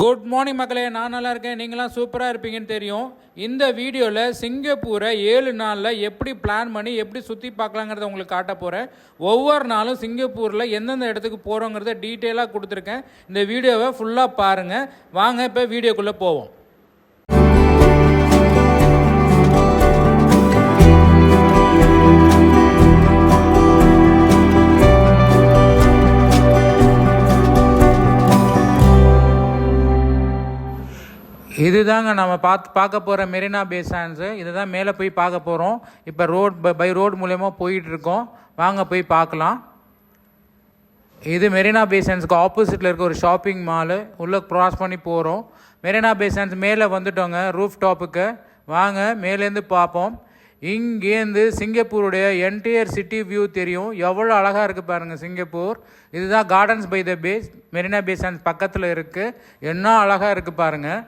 Good morning மக்களே. நான் நல்லா இருக்கேன். நீங்களாம் சூப்பராக இருப்பீங்கன்னு தெரியும். இந்த வீடியோவில் சிங்கப்பூரை ஏழு நாளில் எப்படி பிளான் பண்ணி எப்படி சுற்றி பார்க்கலாங்கிறத உங்களுக்கு காட்ட போகிறேன் ஒவ்வொரு நாளும் சிங்கப்பூரில் எந்தெந்த இடத்துக்கு போகிறோங்கிறத டீட்டெயிலாக கொடுத்துருக்கேன். இந்த வீடியோவை ஃபுல்லாக பாருங்கள் வாங்க இப்போ வீடியோக்குள்ளே போவோம். இதுதாங்க நம்ம பார்த்து பார்க்க போகிற மெரினா பே சான்ஸு இதுதான் மேலே போய் பார்க்க போகிறோம் இப்போ ரோட் பை ரோடு மூலயமா போயிட்டுருக்கோம். வாங்க போய் பார்க்கலாம். இது மெரினா பே சான்ஸ்க்கு ஆப்போசிட்டில் இருக்க ஒரு ஷாப்பிங் மாலு. உள்ளே க்ராஸ் பண்ணி போகிறோம் மெரினா பே சான்ஸ் மேலே வந்துட்டோங்க ரூஃப் டாப்புக்கு வாங்க மேலேருந்து பார்ப்போம். இங்கேருந்து சிங்கப்பூருடைய என்டையர் சிட்டி வியூ தெரியும். எவ்வளோ அழகாக இருக்குது பாருங்கள் சிங்கப்பூர். இதுதான் gardens by the bays Marina Bay Sands பக்கத்தில் இருக்குது என்ன அழகாக இருக்குது பாருங்கள்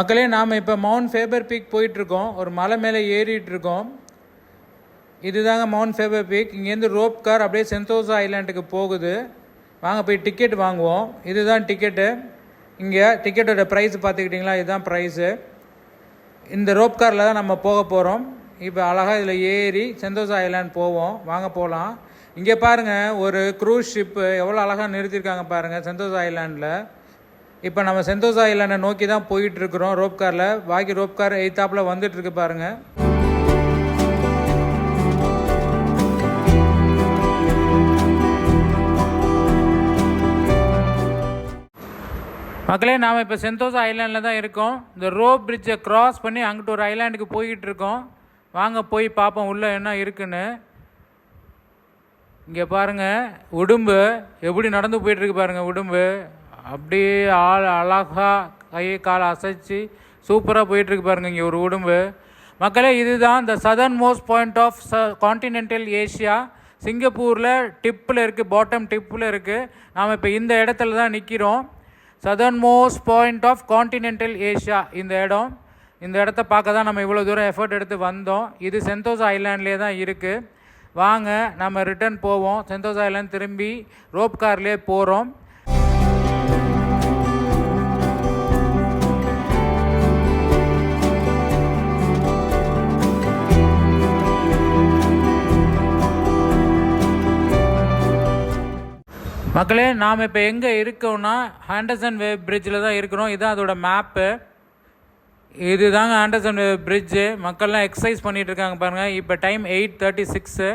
மக்களே நாம் இப்போ மவுண்ட் ஃபேபர் பீக் போயிட்டுருக்கோம். ஒரு மலை மேலே ஏறிட்டுருக்கோம். இதுதாங்க மவுண்ட் ஃபேபர் பீக் இங்கேருந்து ரோப் கார் அப்படியே சென்தோசா ஐலாண்டுக்கு போகுது. வாங்க போய் டிக்கெட் வாங்குவோம். இதுதான் டிக்கெட்டு இங்கே டிக்கெட்டோட ப்ரைஸ் பார்த்துக்கிட்டிங்களா? இதுதான் ப்ரைஸு இந்த ரோப் காரில் தான் நம்ம போக போகிறோம் இப்போ அழகாக இதில் ஏறி செந்தோசா ஐலாண்ட் போவோம். வாங்க போகலாம். இங்கே பாருங்கள் ஒரு க்ரூஸ் ஷிப்பு எவ்வளோ அழகாக நிறுத்தியிருக்காங்க பாருங்கள் செந்தோசா ஐலாண்டில் இப்போ நம்ம செந்தோசா ஐலாண்டை நோக்கி தான் போயிட்டு இருக்கிறோம் ரோப் காரில். பாக்கி ரோப் கார் எய்த்தாப்பில் வந்துட்டு இருக்கு பாருங்க. மக்களே நாம் இப்போ செந்தோசா ஐலாண்டில் தான் இருக்கோம். இந்த ரோப் பிரிட்ஜை கிராஸ் பண்ணி அங்கிட்டு ஒரு ஐலாண்டுக்கு போய்கிட்டு இருக்கோம் வாங்க போய் பார்ப்போம் உள்ளே என்ன இருக்குன்னு. இங்கே பாருங்க உடும்பு எப்படி நடந்து போயிட்டுருக்கு பாருங்கள் உடும்பு. அப்படியே ஆள் அழகா கையை காலை அசைச்சு சூப்பராக போயிட்டுருக்கு பாருங்க இங்கே ஒரு உடம்பு. மக்களே இதுதான் the southernmost point of the continental Asia சிங்கப்பூரில் டிப்பில் இருக்குது பாட்டம் டிப்பில் இருக்குது நாம் இப்போ இந்த இடத்துல தான் நிற்கிறோம் southernmost point of continental Asia இந்த இடம். இந்த இடத்த பார்க்க தான் நம்ம இவ்வளோ தூரம் எஃபர்ட் எடுத்து வந்தோம். இது சென்தோஸ் ஐலாண்ட்லேயே தான் இருக்குது வாங்க நம்ம ரிட்டர்ன் போவோம். சென்தோஸ் ஐலாண்ட் திரும்பி ரோப் கார்லேயே போகிறோம் மக்களே நாம் இப்போ எங்கே இருக்கோம்னா ஹேண்டர்சன் வே பிரிட்ஜில் தான் இருக்கிறோம். இதுதான் அதோட மேப்பு இதுதாங்க ஆண்டர்சன் பிரிட்ஜு மக்கள்லாம் எக்ஸசைஸ் பண்ணிகிட்டு இருக்காங்க பாருங்கள் இப்போ டைம் எயிட் தேர்ட்டி சிக்ஸு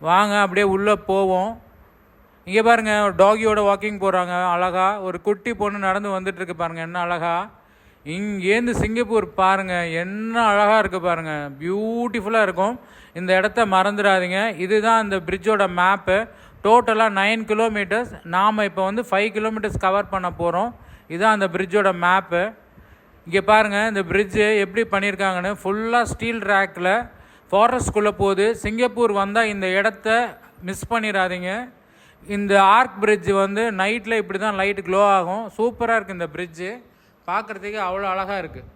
வாங்க அப்படியே உள்ளே போவோம். இங்கே பாருங்கள் டாகியோட வாக்கிங் போகிறாங்க அழகா. ஒரு குட்டி பொண்ணு நடந்து வந்துட்டுருக்கு பாருங்கள் என்ன அழகாக இங்கேருந்து சிங்கப்பூர் பாருங்கள் என்ன அழகாக இருக்குது பாருங்கள் பியூட்டிஃபுல்லாக இருக்கும். இந்த இடத்த மறந்துடாதீங்க. இதுதான் அந்த பிரிட்ஜோட மேப்பு டோட்டலாக நைன் கிலோமீட்டர்ஸ் நாம் இப்போ வந்து ஃபைவ் கிலோமீட்டர்ஸ் கவர் பண்ண போகிறோம் இதுதான் அந்த பிரிட்ஜோட மேப்பு இங்கே பாருங்கள் இந்த பிரிட்ஜு எப்படி பண்ணியிருக்காங்கன்னு ஃபுல்லாக ஸ்டீல் ரேக்கில் ஃபாரஸ்ட்குள்ளே போகுது. சிங்கப்பூர் வந்தால் இந்த இடத்த மிஸ் பண்ணிடாதீங்க இந்த ஆர்க் பிரிட்ஜ் வந்து நைட்டில் இப்படி தான் லைட் க்ளோ ஆகும். சூப்பராக இருக்குது இந்த பிரிட்ஜு பார்க்குறதுக்கு அவ்வளோ அழகாக இருக்குது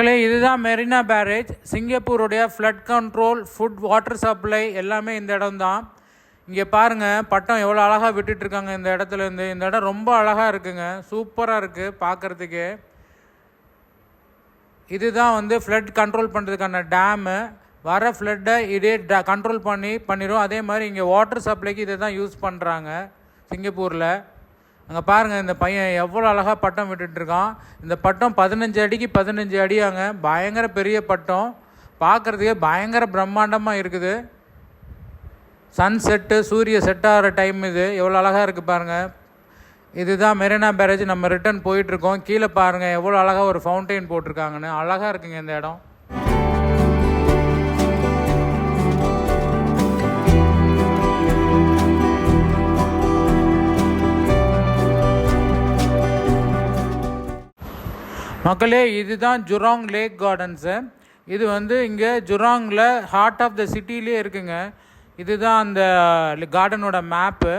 மக்களே இதுதான் Marina barrage. சிங்கப்பூருடைய flood control food water supply எல்லாமே இந்த இடம் தான் இங்கே பாருங்கள் பட்டம் எவ்வளோ அழகாக விட்டுட்ருக்காங்க இந்த இடத்துல இருந்து. இந்த இடம் ரொம்ப அழகாக இருக்குங்க. சூப்பராக இருக்குது பார்க்குறதுக்கு. இதுதான் வந்து ஃப்ளட் கண்ட்ரோல் பண்ணுறதுக்கான டேமு வர ஃப்ளட்டை இதே ட கண்ட்ரோல் பண்ணி பண்ணிடும் அதே மாதிரி இங்கே வாட்டர் சப்ளைக்கு இதை தான் யூஸ் பண்ணுறாங்க சிங்கப்பூரில். அங்கே பாருங்கள் இந்த பையன் எவ்வளோ அழகாக பட்டம் விட்டுட்ருக்கான் இந்த பட்டம் பதினஞ்சு அடிக்கு பதினஞ்சு அடியாங்க. பயங்கர பெரிய பட்டம். பார்க்குறதுக்கே பயங்கர பிரம்மாண்டமாக இருக்குது. சன் செட்டு சூரிய செட் ஆகிற டைம் இது. எவ்வளோ அழகாக இருக்குது பாருங்கள் இதுதான் மெரினா பேரேஜ். நம்ம ரிட்டர்ன் போயிட்டுருக்கோம் கீழே பாருங்கள் எவ்வளோ அழகாக ஒரு ஃபவுண்டைன் போட்டிருக்காங்கன்னு. அழகாக இருக்குங்க இந்த இடம். மக்களே இதுதான் ஜுராங் லேக் கார்டன்ஸு இது வந்து இங்கே ஜுராங்கில் ஹார்ட் ஆஃப் த சிட்டிலே இருக்குங்க. இதுதான் அந்த கார்டனோட மேப்பு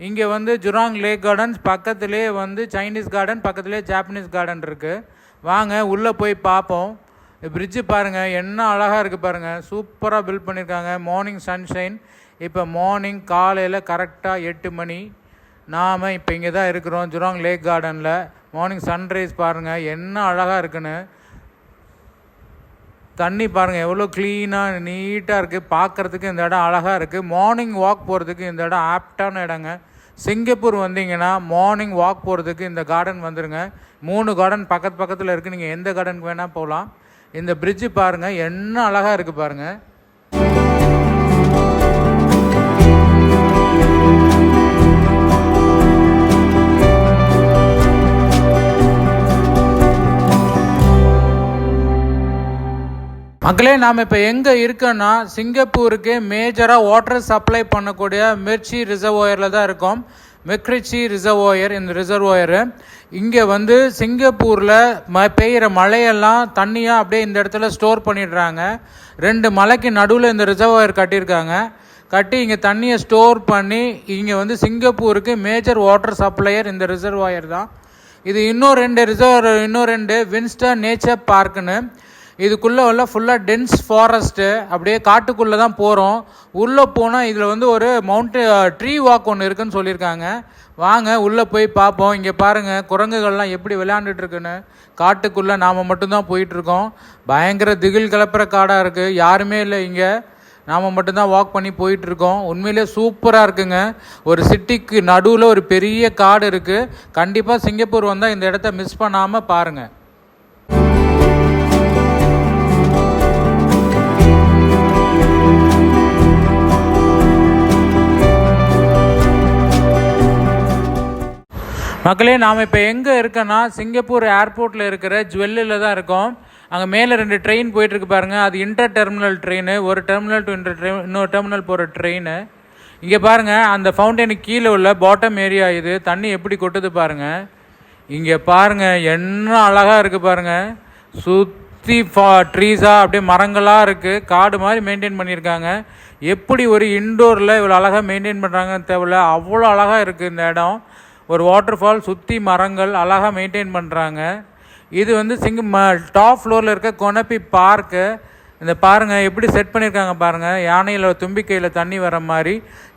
இங்கே வந்து ஜுராங் லேக் கார்டன்ஸ் பக்கத்துலேயே வந்து சைனீஸ் கார்டன் பக்கத்துலேயே ஜாப்பனீஸ் கார்டன் இருக்குது வாங்க உள்ளே போய் பார்ப்போம். பிரிட்ஜு பாருங்கள் என்ன அழகாக இருக்குது பாருங்கள் சூப்பராக பில்ட் பண்ணியிருக்காங்க மார்னிங் சன்ஷைன் இப்போ மார்னிங் காலையில் கரெக்டாக எட்டு மணி. நாம் இப்போ இங்கே தான் இருக்கிறோம் ஜுராங் லேக் கார்டனில் மார்னிங் சன்ரைஸ் பாருங்கள் என்ன அழகாக இருக்குன்னு. தண்ணி பாருங்கள் எவ்வளோ க்ளீனாக நீட்டாக இருக்குது பார்க்குறதுக்கு இந்த இடம் அழகாக இருக்குது மார்னிங் வாக் போகிறதுக்கு இந்த இடம் ஆப்டான இடங்க. சிங்கப்பூர் வந்தீங்கன்னா மார்னிங் வாக் போகிறதுக்கு இந்த கார்டன் வந்துடுங்க மூணு கார்டன் பக்கத்து பக்கத்தில் இருக்குது நீங்கள் எந்த கார்டனுக்கு வேணால் போகலாம். இந்த பிரிட்ஜு பாருங்கள் என்ன அழகாக இருக்குது பாருங்கள் மக்களே நாம் இப்போ எங்கே இருக்கோன்னா சிங்கப்பூருக்கு மேஜராக வாட்டர் சப்ளை பண்ணக்கூடிய மிர்ச்சி ரிசர்வாயரில் தான் இருக்கோம். மெக்ரிச்சி ரிசர்வாயர் இந்த ரிசர்வாயரு இங்கே வந்து சிங்கப்பூரில் ம பெய்கிற மழையெல்லாம் தண்ணியாக அப்படியே இந்த இடத்துல ஸ்டோர் பண்ணிடுறாங்க. ரெண்டு மலைக்கு நடுவில் இந்த ரிசர்வாயர் கட்டியிருக்காங்க. கட்டி இங்கே தண்ணியை ஸ்டோர் பண்ணி இங்கே வந்து சிங்கப்பூருக்கு மேஜர் வாட்டர் சப்ளையர் இந்த ரிசர்வாயர் தான். இது இன்னும் ரெண்டு ரிசர்வ் இன்னும் ரெண்டு வின்ஸ்டர் நேச்சர் பார்க்குன்னு இதுக்குள்ளே உள்ள ஃபுல்லாக டென்ஸ் ஃபாரஸ்ட்டு அப்படியே காட்டுக்குள்ளே தான் போகிறோம் உள்ளே போனால் இதில் வந்து ஒரு மவுண்ட் ட்ரீ வாக் ஒன்று இருக்குன்னு சொல்லியிருக்காங்க. வாங்க உள்ளே போய் பார்ப்போம். இங்கே பாருங்கள் குரங்குகள்லாம் எப்படி விளையாண்டுட்ருக்குன்னு காட்டுக்குள்ளே நாம் மட்டும்தான் போயிட்டுருக்கோம். பயங்கர திகில் கலப்புற காடாக இருக்குது யாருமே இல்லை இங்கே. நாம் மட்டும்தான் வாக் பண்ணி போயிட்டுருக்கோம். உண்மையிலே சூப்பராக இருக்குங்க. ஒரு சிட்டிக்கு நடுவில் ஒரு பெரிய காடு இருக்குது கண்டிப்பாக சிங்கப்பூர் வந்தால் இந்த இடத்த மிஸ் பண்ணாமல் பாருங்கள் மக்களே நாம் இப்போ எங்கே இருக்கோன்னா சிங்கப்பூர் ஏர்போர்ட்டில் இருக்கிற ஜுவல்லில் தான் இருக்கோம். அங்கே மேலே ரெண்டு ட்ரெயின் போயிட்டுருக்கு பாருங்கள் அது இன்டர் டெர்மினல் ட்ரெயின் ஒரு டெர்மினல் டு இன்டர் ட்ரெயின் இன்னொரு டெர்மினல் போகிற ட்ரெயின் இங்கே பாருங்கள் அந்த ஃபவுண்டனுக்கு கீழே உள்ள பாட்டம் ஏரியா இது. தண்ணி எப்படி கொட்டுது பாருங்கள் இங்கே பாருங்கள் என்ன அழகாக இருக்குது பாருங்கள் சுற்றி ஃபா ட்ரீஸாக அப்படியே மரங்களாக இருக்குது காடு மாதிரி மெயின்டைன் பண்ணியிருக்காங்க. எப்படி ஒரு இன்டோரில் இவ்வளோ அழகாக மெயின்டைன் பண்ணுறாங்கன்னு தேவையில்ல அவ்வளோ அழகாக இருக்குது இந்த இடம். ஒரு வாட்டர் ஃபால் சுற்றி மரங்கள் அழகாக மெயின்டைன் பண்ணுறாங்க இது வந்து சிங்க ம டாப் ஃப்ளோரில் இருக்க கொனப்பி பார்க்கு இந்த பாருங்கள் எப்படி செட் பண்ணியிருக்காங்க பாருங்கள் யானையில் தும்பிக்கையில் தண்ணி வர மாதிரி.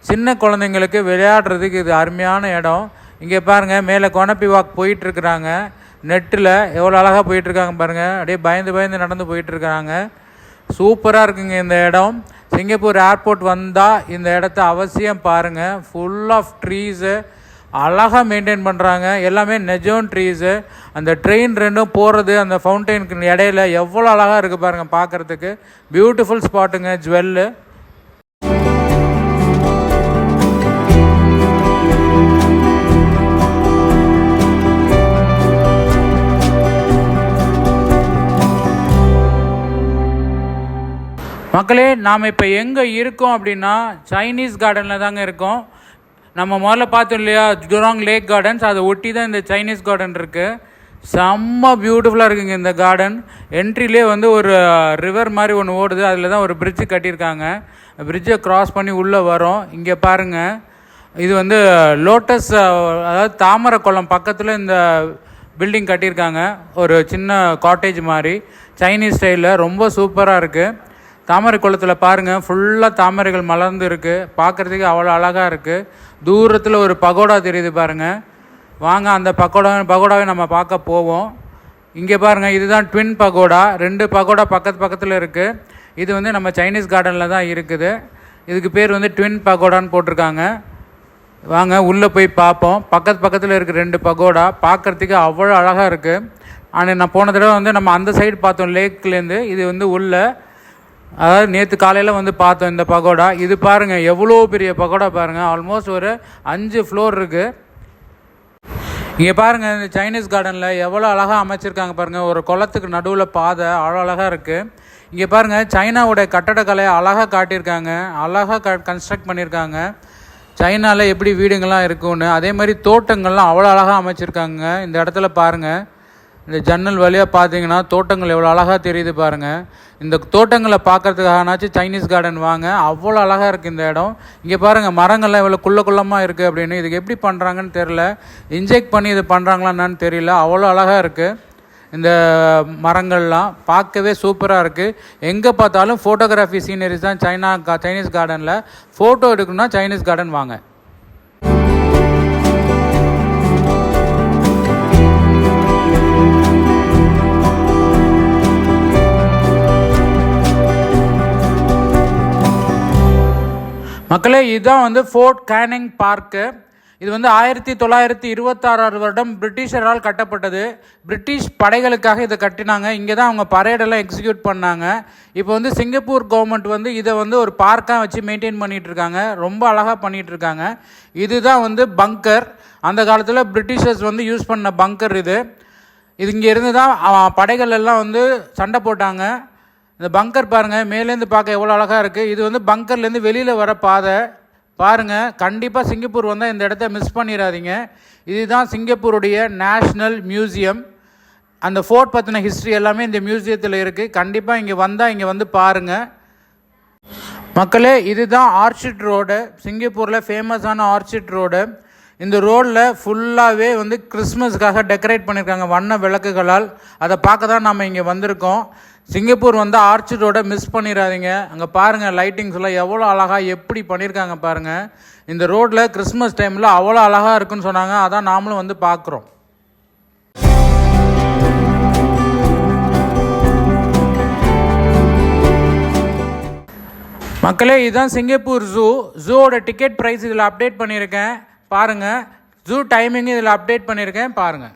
சின்ன குழந்தைங்களுக்கு விளையாடுறதுக்கு இது அருமையான இடம். இங்கே பாருங்கள் மேலே கொனப்பி வாக் போயிட்டுருக்குறாங்க. நெட்டில் எவ்வளோ அழகாக போயிட்டுருக்காங்க பாருங்கள் அப்படியே பயந்து பயந்து நடந்து போயிட்டுருக்குறாங்க. சூப்பராக இருக்குங்க இந்த இடம். சிங்கப்பூர் ஏர்போர்ட் வந்தால் இந்த இடத்த அவசியம் பாருங்கள் ஃபுல் ஆஃப் ட்ரீஸு அழகாக மெயின்டைன் பண்ணுறாங்க எல்லாமே நெஜோன் ட்ரீஸு அந்த ட்ரெயின் ரெண்டும் போகிறது அந்த ஃபவுண்டைனுக்கு இடையில எவ்வளோ அழகாக இருக்குது பாருங்கள் பார்க்குறதுக்கு பியூட்டிஃபுல் ஸ்பாட்டுங்க ஜுவல்லு மக்களே நாம் இப்போ எங்கே இருக்கோம் அப்படின்னா சைனீஸ் கார்டனில் தாங்க இருக்கோம். நம்ம முதல்ல பார்த்தோம் இல்லையா? ஜுராங் லேக் கார்டன்ஸ் அதை ஒட்டி தான் இந்த சைனீஸ் கார்டன் இருக்குது செம்ம பியூட்டிஃபுல்லாக இருக்குங்க இந்த கார்டன் என்ட்ரிலே வந்து ஒரு ரிவர் மாதிரி ஒன்று ஓடுது. அதில் தான் ஒரு பிரிட்ஜு கட்டியிருக்காங்க. பிரிட்ஜை க்ராஸ் பண்ணி உள்ளே வரோம். இங்கே பாருங்கள் இது வந்து லோட்டஸ் அதாவது தாமரை குளம் பக்கத்தில் இந்த பில்டிங் கட்டியிருக்காங்க. ஒரு சின்ன காட்டேஜ் மாதிரி. சைனீஸ் ஸ்டைலில் ரொம்ப சூப்பராக இருக்குது தாமரை குளத்தில் பாருங்கள் ஃபுல்லாக தாமரைகள் மலர்ந்து இருக்குது பார்க்குறதுக்கு அவ்வளோ அழகாக இருக்குது தூரத்தில் ஒரு பகோடா தெரியுது பாருங்கள் வாங்க அந்த பகோடா பகோடாவை நம்ம பார்க்க போவோம். இங்கே பாருங்கள் இதுதான் ட்வின் பகோடா. ரெண்டு பகோடா பக்கத்து பக்கத்தில் இருக்குது இது வந்து நம்ம சைனீஸ் கார்டனில் தான் இருக்குது. இதுக்கு பேர் வந்து ட்வின் பகோடான்னு போட்டிருக்காங்க. வாங்க உள்ளே போய் பார்ப்போம். பக்கத்து பக்கத்தில் இருக்க ரெண்டு பகோடா. பார்க்குறதுக்கு அவ்வளோ அழகாக இருக்குது ஆனால் நான் போன தடவை வந்து நம்ம அந்த சைடு பார்த்தோம் லேக்லேருந்து இது வந்து உள்ளே. அதாவது நேற்று காலையில் வந்து பார்த்தோம் இந்த பகோடா. இது பாருங்கள் எவ்வளோ பெரிய பகோடா பாருங்கள் ஆல்மோஸ்ட் ஒரு அஞ்சு ஃப்ளோர் இருக்குது இங்கே பாருங்கள் இந்த சைனீஸ் கார்டனில் எவ்வளோ அழகாக அமைச்சிருக்காங்க பாருங்கள் ஒரு குளத்துக்கு நடுவில் பாதை அவ்வளோ அழகாக இருக்குது இங்கே பாருங்கள் சைனாவுடைய கட்டடக்கலையை அழகாக காட்டியிருக்காங்க. அழகாக க கன்ஸ்ட்ரக்ட் பண்ணியிருக்காங்க. சைனாவில் எப்படி வீடுங்கள்லாம் இருக்கும்னு. அதே மாதிரி தோட்டங்கள்லாம் அவ்வளோ அழகாக அமைச்சிருக்காங்க. இந்த இடத்துல பாருங்கள் இந்த ஜன்னல் வழியாக பார்த்தீங்கன்னா தோட்டங்கள் எவ்வளோ அழகாக தெரியுது பாருங்கள் இந்த தோட்டங்களை பார்க்குறதுக்காகனாச்சும் சைனீஸ் கார்டன் வாங்க. அவ்வளோ அழகாக இருக்குது இந்த இடம். இங்கே பாருங்கள் மரங்கள்லாம் இவ்வளோ குள்ள குள்ளமாக இருக்குது அப்படின்னு. இதுக்கு எப்படி பண்ணுறாங்கன்னு தெரில இன்ஜெக்ட் பண்ணி இது பண்ணுறாங்களா தெரியல. அவ்வளோ அழகாக இருக்குது இந்த மரங்கள்லாம் பார்க்கவே சூப்பராக இருக்குது எங்கே பார்த்தாலும் ஃபோட்டோகிராஃபி சீனரிஸ் தான் சைனா கா- சைனீஸ் கார்டனில் ஃபோட்டோ எடுக்கணும்னா சைனீஸ் கார்டன் வாங்க. மக்களே இதுதான் வந்து ஃபோர்ட் கேனிங் பார்க்கு இது வந்து ஆயிரத்தி தொள்ளாயிரத்தி இருபத்தாறாறு வருடம் பிரிட்டிஷரால் கட்டப்பட்டது. பிரிட்டிஷ் படைகளுக்காக இதை கட்டினாங்க. இங்கே தான் அவங்க பரேடெல்லாம் எக்ஸிக்யூட் பண்ணாங்க. இப்போ வந்து சிங்கப்பூர் கவர்மெண்ட் வந்து இதை வந்து ஒரு பார்க்காக வச்சு மெயின்டைன் பண்ணிகிட்ருக்காங்க இருக்காங்க ரொம்ப அழகாக பண்ணிகிட்ருக்காங்க இருக்காங்க இதுதான் வந்து பங்கர் அந்த காலத்தில் பிரிட்டிஷர்ஸ் வந்து யூஸ் பண்ண பங்கர் இது. இது இங்கே இருந்து தான் படைகள் எல்லாம் வந்து சண்டை போட்டாங்க. இந்த பங்கர் பாருங்கள் மேலேருந்து பார்க்க எவ்வளோ அழகாக இருக்குது இது வந்து பங்கர்லேருந்து வெளியில் வர பாதை. பாருங்கள் கண்டிப்பாக சிங்கப்பூர் வந்தால் இந்த இடத்த மிஸ் பண்ணிடாதீங்க. இதுதான் சிங்கப்பூருடைய நேஷ்னல் மியூசியம் அந்த ஃபோர்ட் பற்றின ஹிஸ்ட்ரி எல்லாமே இந்த மியூசியத்தில் இருக்குது கண்டிப்பாக இங்கே வந்தால் இங்கே வந்து பாருங்கள் மக்களே இதுதான் ஆர்ச்சிட் ரோடு. சிங்கப்பூரில் ஃபேமஸான ஆர்ச்சிட் ரோடு. இந்த ரோடில் ஃபுல்லாகவே வந்து கிறிஸ்மஸ்க்காக டெக்கரேட் பண்ணியிருக்காங்க வண்ண விளக்குகளால். அதை பார்க்க தான் நம்ம இங்கே வந்திருக்கோம். சிங்கப்பூர் வந்து ஆர்ச்சிட் ரோடை மிஸ் பண்ணிடாதீங்க. அங்கே பாருங்கள் லைட்டிங்ஸ் எல்லாம் எவ்வளோ அழகாக எப்படி பண்ணியிருக்காங்க பாருங்கள் இந்த ரோட்டில் கிறிஸ்மஸ் டைமில் அவ்வளோ அழகாக இருக்குன்னு சொன்னாங்க. அதான் நாமளும் வந்து பார்க்குறோம் மக்களே இதுதான் சிங்கப்பூர் ஜூ ஜூவோட டிக்கெட் ப்ரைஸ் இதில் அப்டேட் பண்ணியிருக்கேன். பாருங்கள் ஜூ டைமிங் இதில் அப்டேட் பண்ணியிருக்கேன். பாருங்கள்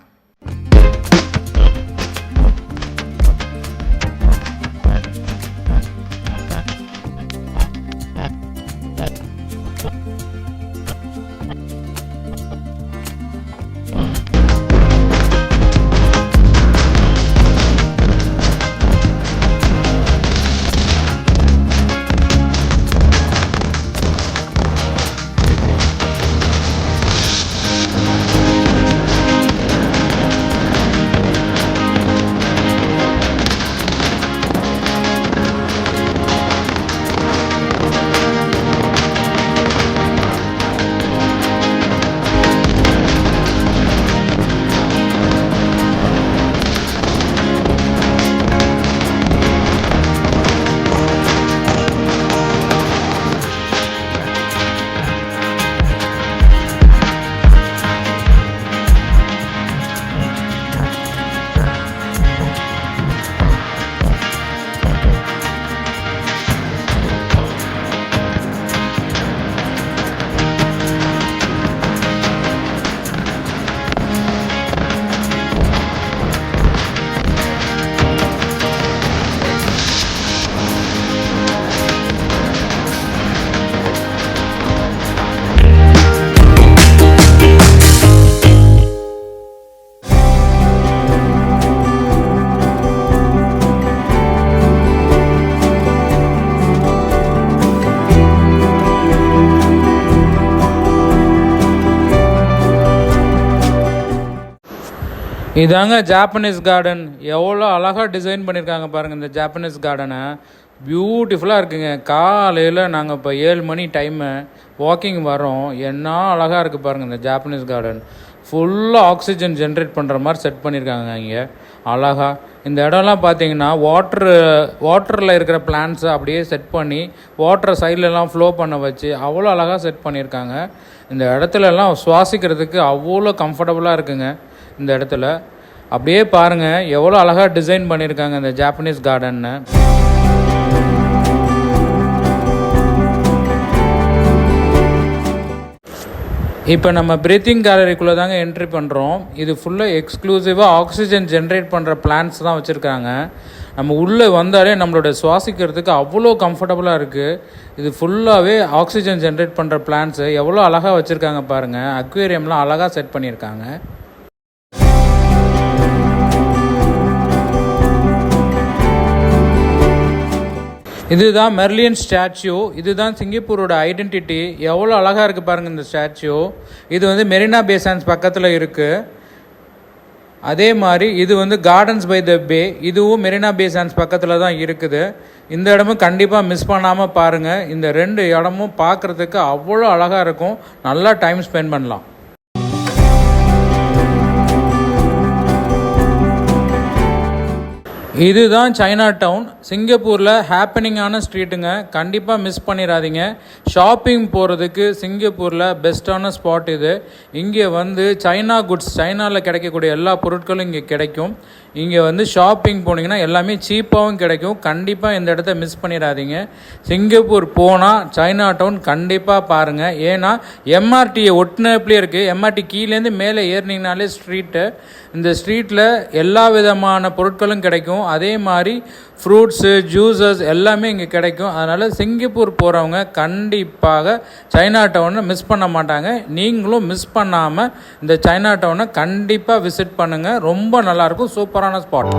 இதாங்க ஜாப்பனீஸ் கார்டன் எவ்வளோ அழகாக டிசைன் பண்ணியிருக்காங்க பாருங்கள் இந்த ஜாப்பனீஸ் கார்டனை பியூட்டிஃபுல்லாக இருக்குங்க. காலையில் நாங்கள் இப்போ ஏழு மணி டைமு வாக்கிங் வரோம் என்ன அழகாக இருக்குது பாருங்கள் இந்த ஜாப்பனீஸ் கார்டன் ஃபுல்லாக ஆக்சிஜன் ஜென்ரேட் பண்ணுற மாதிரி செட் பண்ணியிருக்காங்க இங்கே. அழகா. இந்த இடம்லாம் பார்த்தீங்கன்னா வாட்ரு வாட்டரில் இருக்கிற பிளான்ஸை அப்படியே செட் பண்ணி வாட்டரை சைட்லலாம் ஃப்ளோ பண்ண வச்சு அவ்வளோ அழகாக செட் பண்ணியிருக்காங்க இந்த இடத்துலலாம் சுவாசிக்கிறதுக்கு அவ்வளோ கம்ஃபர்டபுளாக இருக்குங்க. இந்த இடத்துல. அப்படியே பாருங்கள் எவ்வளோ அழகாக டிசைன் பண்ணியிருக்காங்க இந்த ஜாப்பனீஸ் கார்டன்னு இப்போ நம்ம பிரீத்திங் கேலரிக்குள்ளே தாங்க என்ட்ரி பண்ணுறோம் இது ஃபுல்லாக எக்ஸ்க்ளூசிவாக ஆக்சிஜன் ஜென்ரேட் பண்ணுற பிளான்ஸ் தான் வச்சுருக்காங்க. நம்ம உள்ளே வந்தாலே நம்மளோட சுவாசிக்கிறதுக்கு அவ்வளோ கம்ஃபர்டபுளாக இருக்குது இது ஃபுல்லாகவே ஆக்சிஜன் ஜென்ரேட் பண்ணுற பிளான்ஸு எவ்வளோ அழகாக வச்சுருக்காங்க பாருங்கள் அக்வேரியம்லாம் அழகாக செட் பண்ணியிருக்காங்க. இதுதான் மெர்லியன் ஸ்டாச்சு இதுதான் சிங்கப்பூரோட ஐடென்டிட்டி எவ்வளோ அழகாக இருக்குது பாருங்கள் இந்த ஸ்டாச்சு இது வந்து மெரினா பேசான்ஸ் பக்கத்தில் இருக்குது அதே மாதிரி இது வந்து கார்டன்ஸ் பை த பே இதுவும் மெரினா பே சான்ஸ் பக்கத்தில் தான் இருக்குது. இந்த இடமும் கண்டிப்பாக மிஸ் பண்ணாமல் பாருங்கள் இந்த ரெண்டு இடமும் பார்க்குறதுக்கு அவ்வளோ அழகாக இருக்கும். நல்லா டைம் ஸ்பெண்ட் பண்ணலாம். இதுதான் சைனா டவுன் சிங்கப்பூரில் ஹேப்பனிங்கான ஸ்ட்ரீட்டுங்க கண்டிப்பாக மிஸ் பண்ணிடாதீங்க ஷாப்பிங் போகிறதுக்கு சிங்கப்பூரில் பெஸ்ட்டான ஸ்பாட் இது. இங்கே வந்து சைனா குட்ஸ் சைனாவில் கிடைக்கக்கூடிய எல்லா பொருட்களும் இங்கே கிடைக்கும். இங்கே வந்து ஷாப்பிங் போனீங்கன்னா எல்லாமே சீப்பாகவும் கிடைக்கும். கண்டிப்பாக இந்த இடத்த மிஸ் பண்ணிடாதீங்க. சிங்கப்பூர் போனால் சைனா டவுன் கண்டிப்பாக பாருங்கள் ஏன்னா எம்ஆர்டியை ஒட்டினப்லேயே இருக்குது எம்ஆர்டி கீழேருந்து மேலே ஏறினீங்கனாலே ஸ்ட்ரீட்டு இந்த ஸ்ட்ரீட்டில் எல்லா விதமான பொருட்களும் கிடைக்கும். அதே மாதிரி ஃப்ரூட்ஸு ஜூஸஸ் எல்லாமே இங்கே கிடைக்கும். அதனால் சிங்கப்பூர் போகிறவங்க கண்டிப்பாக சைனா டவுனை மிஸ் பண்ண மாட்டாங்க. நீங்களும் மிஸ் பண்ணாமல் இந்த சைனா டவுனை கண்டிப்பாக விசிட் பண்ணுங்கள் ரொம்ப நல்லாயிருக்கும் சூப்பரான ஸ்பாட்